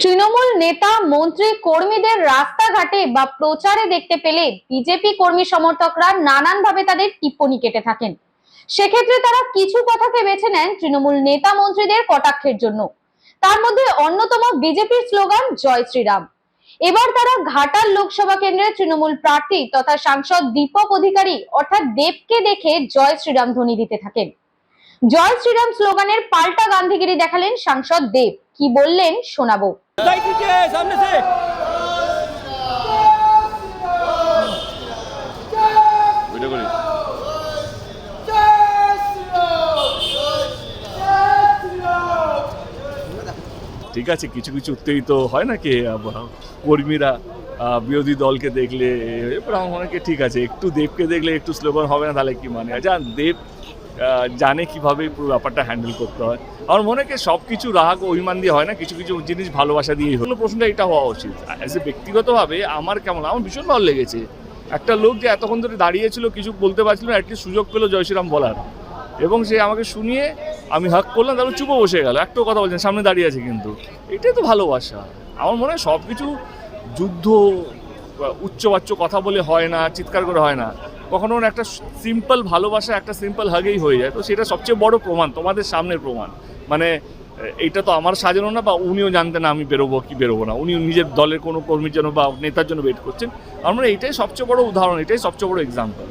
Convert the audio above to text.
তৃণমূল নেতা, মন্ত্রী, কর্মীদের রাস্তাঘাটে বা প্রচারে দেখতে পেলে বিজেপি কর্মী সমর্থকরা নানানভাবে তাদের টিপ্পনি কেটে থাকেন। সেক্ষেত্রে তারা কিছু কথাকে বেছে নেন তৃণমূল নেতা মন্ত্রীদের কটাক্ষের জন্য। তার মধ্যে অন্যতম বিজেপির স্লোগান, জয় শ্রীরাম এবার তারা ঘাটাল লোকসভা কেন্দ্রের তৃণমূল প্রার্থী তথা সাংসদ দীপক অধিকারী, অর্থাৎ দেবকে দেখে জয় শ্রীরাম ধ্বনি দিতে থাকেন। জয় শ্রীরাম স্লোগানের পাল্টা গান্ধীগিরি দেখালেন সাংসদ দেব। কি বললেন শোনাবো। सामने से ভিডিও করি ঠিক আছে কিছু কিছু উত্তেজিত হয় না কি আহ, কর্মীরা আহ, বিরোধী দলকে দেখলে এবার আমার মনে হয় কি ঠিক আছে একটু দেবকে দেখলে একটু স্লোগান হবে না তাহলে কি মানে জান দেব আহ, জানে কীভাবে পুরো ব্যাপারটা হ্যান্ডেল করতে হয়। আমার মনে হয় সব কিছু রাগ অভিমান দিয়ে হয় না, কিছু কিছু জিনিস ভালোবাসা দিয়েই হলো প্রশ্নটা এটা হওয়া উচিত। অ্যাজ এ ব্যক্তিগতভাবে আমার কেমন, আমার ভীষণ ভালো লেগেছে। একটা লোক যে এতক্ষণ ধরে দাঁড়িয়েছিল, কিছু বলতে পারছিল না, অ্যাটলিস্ট সুযোগ পেল জয়শ্রীরাম বলার। এবং সে আমাকে শুনিয়ে আমি হাক করলাম, তারপর চুপো বসে গেল। একটাও কথা বলছেন, সামনে দাঁড়িয়ে আছে কিন্তু। এটাই তো ভালোবাসা। আমার মনে হয় সব কিছু যুদ্ধ উচ্চবাচ্য কথা বলে হয় না, চিৎকার করে হয় না। কখনো একটা সিম্পল ভালোবাসা, একটা সিম্পল হাগেই হয়ে যায়। তো সেটা সবচেয়ে বড় প্রমাণ, তোমাদের সামনের প্রমাণ। মানে এইটা তো আমার সাজানো না বা উনিও জানতেন না আমি বেরোবো কি বেরোবো না। উনি নিজের দলের কোনো কর্মীর জন্য বা নেতার জন্য ওয়েট করছেন। আমরা এইটাই সবচেয়ে বড় উদাহরণ, এটাই সবচেয়ে বড় এক্সাম্পল